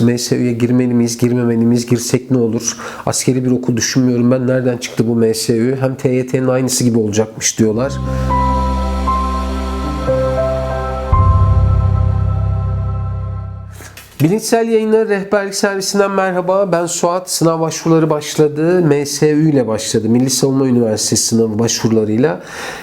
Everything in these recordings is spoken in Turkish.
MSÜ'ye girmeli miyiz, girmemeli miyiz, girsek ne olur? Askeri bir okul düşünmüyorum ben. Nereden çıktı bu MSÜ? Hem TYT'nin aynısı gibi olacakmış diyorlar. Bilinçsel Yayınları Rehberlik Servisinden merhaba. Ben Suat. Sınav başvuruları başladı. MSÜ ile başladı. Milli Savunma Üniversitesi sınavı başvurularıyla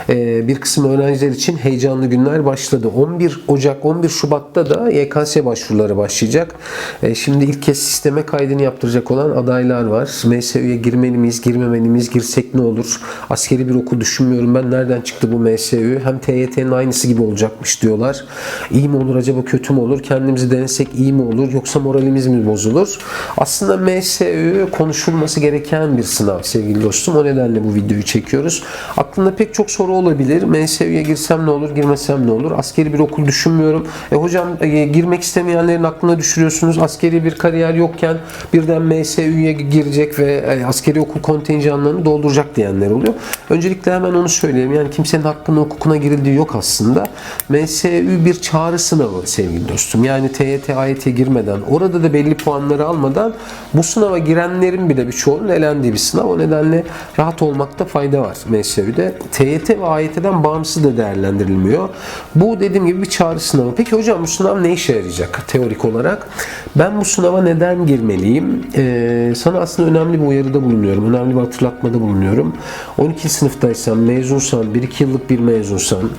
e, bir kısım öğrenciler için heyecanlı günler başladı. 11 Ocak, 11 Şubat'ta da YKS başvuruları başlayacak. E, Şimdi ilk kez sisteme kaydını yaptıracak olan adaylar var. MSÜ'ye girmeli miyiz, girmemeli miyiz, girsek ne olur? Askeri bir okul düşünmüyorum ben. Nereden çıktı bu MSÜ? Hem TYT'nin aynısı gibi olacakmış diyorlar. İyi mi olur acaba kötü mü olur? Kendimizi denesek iyi mi olur yoksa moralimiz mi bozulur? Aslında MSÜ konuşulması gereken bir sınav sevgili dostum. O nedenle bu videoyu çekiyoruz. Aklında pek çok soru olabilir. MSÜ'ye girsem ne olur, girmesem ne olur? Askeri bir okul düşünmüyorum. E hocam e, girmek istemeyenlerin aklına düşürüyorsunuz. Askeri bir kariyer yokken birden MSÜ'ye girecek ve e, askeri okul kontenjanlarını dolduracak diyenler oluyor. Öncelikle hemen onu söyleyeyim. Yani kimsenin hakkına hukukuna girildiği yok aslında. MSÜ bir çağrı sınavı sevgili dostum. Yani TYT, AYT girmeden, orada da belli puanları almadan bu sınava girenlerin bile birçoğunun elendiği bir sınav. O nedenle rahat olmakta fayda var MSÜ'de. TYT ve AYT'den bağımsız da değerlendirilmiyor. Bu dediğim gibi bir çağrı sınavı. Peki hocam bu sınav ne işe yarayacak teorik olarak? Ben bu sınava neden girmeliyim? Ee, sana aslında önemli bir uyarıda bulunuyorum. Önemli bir hatırlatmada bulunuyorum. 12 sınıftaysan, mezunsan, 1-2 yıllık bir mezunsan,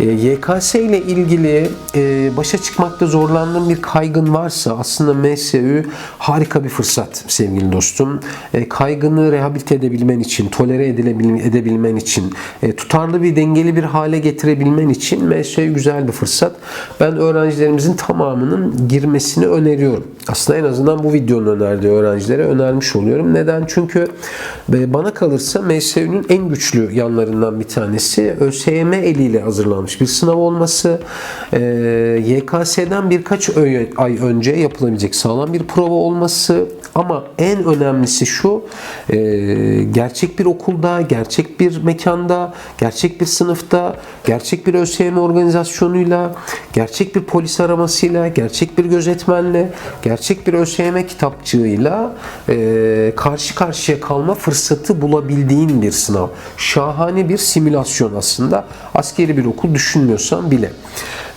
e, YKS ile ilgili e, başa çıkmakta zorlandığın bir kaygın varsa aslında MSÜ harika bir fırsat sevgili dostum. E, kaygını rehabilite edebilmen için, tolere edebilmen için, e, tutarlı bir dengeli bir hale getirebilmen için MSÜ güzel bir fırsat. Ben öğrencilerimizin tamamının girmesini öneriyorum. Aslında en azından bu videonun önerdiği öğrencilere önermiş oluyorum. Neden? Çünkü e, bana kalırsa MSÜ'nün en güçlü yanlarından bir tanesi ÖSYM eliyle hazırlanmış bir sınav olması. E, YKS'den birkaç ay önce yapılabilecek sağlam bir prova olması ama en önemlisi şu e, gerçek bir okulda, gerçek bir mekanda, gerçek bir sınıfta, gerçek bir ÖSYM organizasyonuyla, gerçek bir polis aramasıyla, gerçek bir gözetmenle, gerçek bir ÖSYM kitapçığıyla e, karşı karşıya kalma fırsatı bulabildiğin bir sınav. Şahane bir simülasyon aslında. Askeri bir okul düşünmüyorsan bile.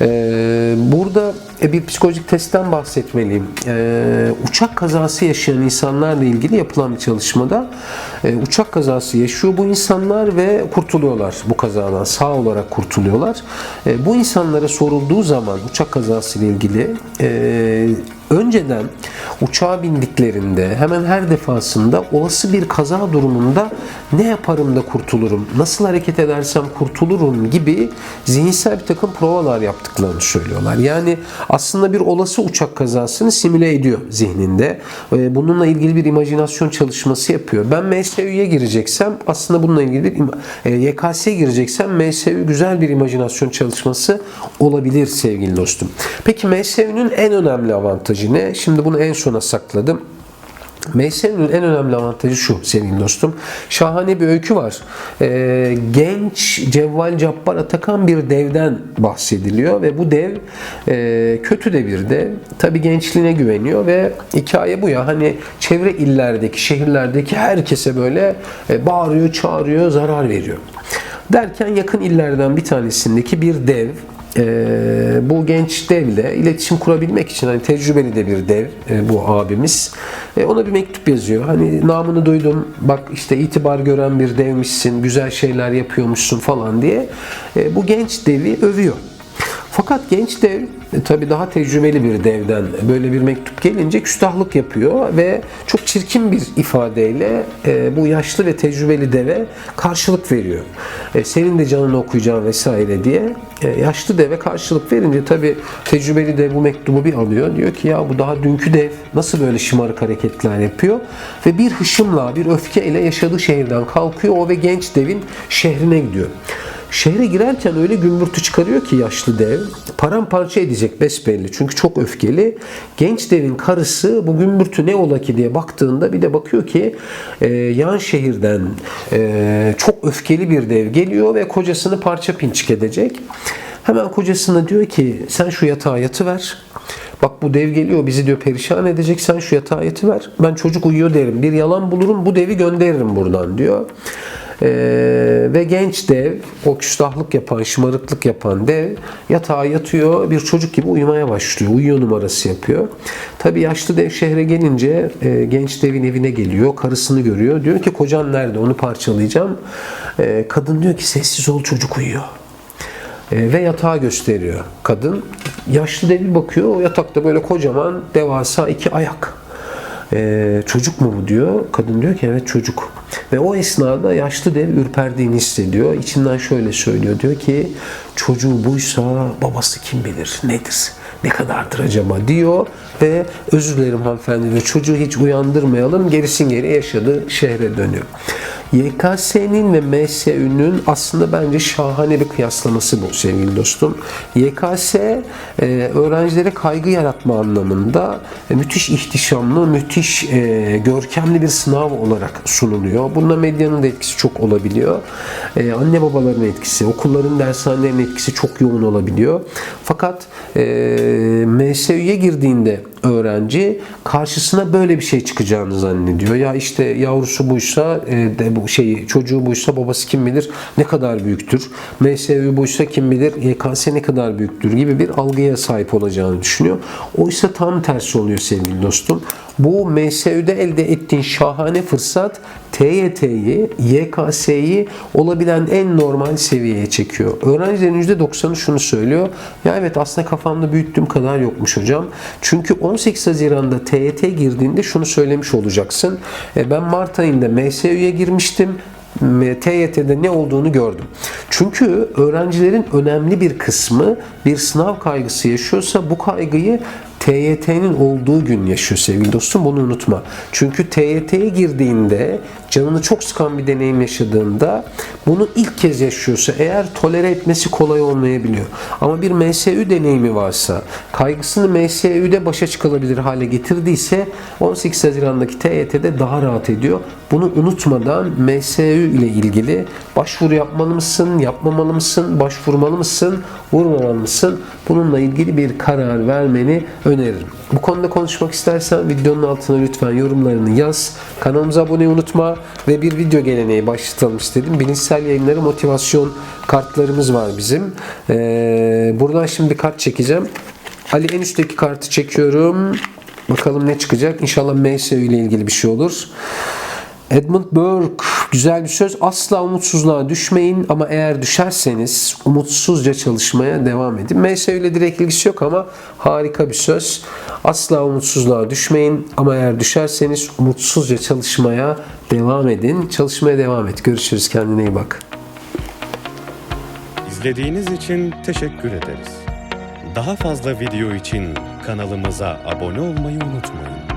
E, burada e, bir psikolojik testten bahsetmeliyim. E, uçak kazası yaşayan insanlarla ilgili yapılan bir çalışmada e, uçak kazası yaşıyor bu insanlar ve kurtuluyorlar bu kazadan. Sağ olarak kurtuluyorlar. E, bu insanlara sorulduğu zaman uçak kazası ile ilgili e, önceden uçağa bindiklerinde hemen her defasında olası bir kaza durumunda ne yaparım da kurtulurum, nasıl hareket edersem kurtulurum gibi zihinsel bir takım provalar yaptıklarını söylüyorlar. Yani aslında bir olası uçak kazasını simüle ediyor zihninde. Ee, Bununla ilgili bir imajinasyon çalışması yapıyor. Ben MSÜ'ye gireceksem aslında bununla ilgili bir e, YKS'ye gireceksem MSÜ güzel bir imajinasyon çalışması olabilir sevgili dostum. Peki MSÜ'nün en önemli avantajı ne? Şimdi bunu en sona sakladım. MSÜ'nün en önemli avantajı şu sevgili dostum. Şahane bir öykü var. Ee, genç Cevval Cabbar Atakan bir devden bahsediliyor ve bu dev e, kötü de bir dev. Tabi gençliğine güveniyor ve hikaye bu ya. Hani çevre illerdeki, şehirlerdeki herkese böyle e, bağırıyor, çağırıyor, zarar veriyor. Derken yakın illerden bir tanesindeki bir dev e, bu genç devle iletişim kurabilmek için hani tecrübeli de bir dev e, bu abimiz. E, ona bir mektup yazıyor. Hani namını duydum. Bak işte itibar gören bir devmişsin. Güzel şeyler yapıyormuşsun falan diye. E, bu genç devi övüyor. Fakat genç dev e, tabii daha tecrübeli bir devden böyle bir mektup gelince küstahlık yapıyor ve çok çirkin bir ifadeyle e, bu yaşlı ve tecrübeli deve karşılık veriyor. E, senin de canını okuyacağım vesaire diye e, yaşlı deve karşılık verince tabii tecrübeli dev bu mektubu bir alıyor. Diyor ki ya bu daha dünkü dev nasıl böyle şımarık hareketler yapıyor ve bir hışımla bir öfkeyle yaşadığı şehirden kalkıyor o ve genç devin şehrine gidiyor. Şehre girerken öyle gümbürtü çıkarıyor ki yaşlı dev. Paramparça edecek besbelli. Çünkü çok öfkeli. Genç devin karısı bu gümbürtü ne ola ki diye baktığında bir de bakıyor ki e, yan şehirden e, çok öfkeli bir dev geliyor ve kocasını parça pinçik edecek. Hemen kocasına diyor ki sen şu yatağa yatıver. Bak bu dev geliyor bizi diyor perişan edecek sen şu yatağa yatıver. Ben çocuk uyuyor derim. Bir yalan bulurum bu devi gönderirim buradan diyor. Ee, ve genç dev, o küstahlık yapan, şımarıklık yapan dev yatağa yatıyor, bir çocuk gibi uyumaya başlıyor. Uyuyor numarası yapıyor. Tabii yaşlı dev şehre gelince e, genç devin evine geliyor, karısını görüyor. Diyor ki kocan nerede onu parçalayacağım. E, kadın diyor ki sessiz ol çocuk uyuyor. E, ve yatağı gösteriyor kadın. Yaşlı dev bir bakıyor, o yatakta böyle kocaman devasa iki ayak. Ee, çocuk mu bu diyor. Kadın diyor ki evet çocuk. Ve o esnada yaşlı dev ürperdiğini hissediyor. İçinden şöyle söylüyor. Diyor ki çocuğu buysa babası kim bilir nedir? Ne kadardır acaba diyor ve özür dilerim hanımefendi diyor. Çocuğu hiç uyandırmayalım. Gerisin geri yaşadı şehre dönüyor. YKS'nin ve MSÜ'nün aslında bence şahane bir kıyaslaması bu sevgili dostum. YKS e, öğrencilere kaygı yaratma anlamında e, müthiş ihtişamlı, müthiş e, görkemli bir sınav olarak sunuluyor. Bunda medyanın da etkisi çok olabiliyor. Anne babaların etkisi, okulların, dershanelerin etkisi çok yoğun olabiliyor. Fakat MSÜ'ye girdiğinde öğrenci karşısına böyle bir şey çıkacağını zannediyor. Ya işte yavrusu buysa e, de bu şey çocuğu buysa babası kim bilir ne kadar büyüktür. MSÜ buysa kim bilir YKS ne kadar büyüktür gibi bir algıya sahip olacağını düşünüyor. Oysa tam tersi oluyor sevgili dostum. Bu MSÜ'de elde ettiğin şahane fırsat TYT'yi, YKS'yi olabilen en normal seviyeye çekiyor. Öğrencilerin %90'ı şunu söylüyor. Ya evet aslında kafamda büyüttüğüm kadar yokmuş hocam. Çünkü 18 Haziran'da TYT girdiğinde şunu söylemiş olacaksın. E, ben Mart ayında MSÜ'ye girmiştim. TYT'de ne olduğunu gördüm. Çünkü öğrencilerin önemli bir kısmı bir sınav kaygısı yaşıyorsa bu kaygıyı TYT'nin olduğu gün yaşıyor sevgili dostum bunu unutma. Çünkü TYT'ye girdiğinde canını çok sıkan bir deneyim yaşadığında bunu ilk kez yaşıyorsa eğer tolere etmesi kolay olmayabiliyor. Ama bir MSÜ deneyimi varsa kaygısını MSÜ'de başa çıkılabilir hale getirdiyse 18 Haziran'daki TYT'de daha rahat ediyor. Bunu unutmadan MSÜ ile ilgili başvuru yapmalı mısın, yapmamalı mısın, başvurmalı mısın, vurmamalı mısın? Bununla ilgili bir karar vermeni öneririm. Bu konuda konuşmak istersen videonun altına lütfen yorumlarını yaz. Kanalımıza abone unutma ve bir video geleneği başlatalım istedim. Bilinçsel yayınları motivasyon kartlarımız var bizim. Ee, buradan şimdi bir kart çekeceğim. Ali en üstteki kartı çekiyorum. Bakalım ne çıkacak. İnşallah MSU ile ilgili bir şey olur. Edmund Burke güzel bir söz. Asla umutsuzluğa düşmeyin ama eğer düşerseniz umutsuzca çalışmaya devam edin. MSU ile direkt ilgisi yok ama harika bir söz. Asla umutsuzluğa düşmeyin ama eğer düşerseniz umutsuzca çalışmaya devam edin. Çalışmaya devam et. Görüşürüz. Kendine iyi bak. İzlediğiniz için teşekkür ederiz. Daha fazla video için kanalımıza abone olmayı unutmayın.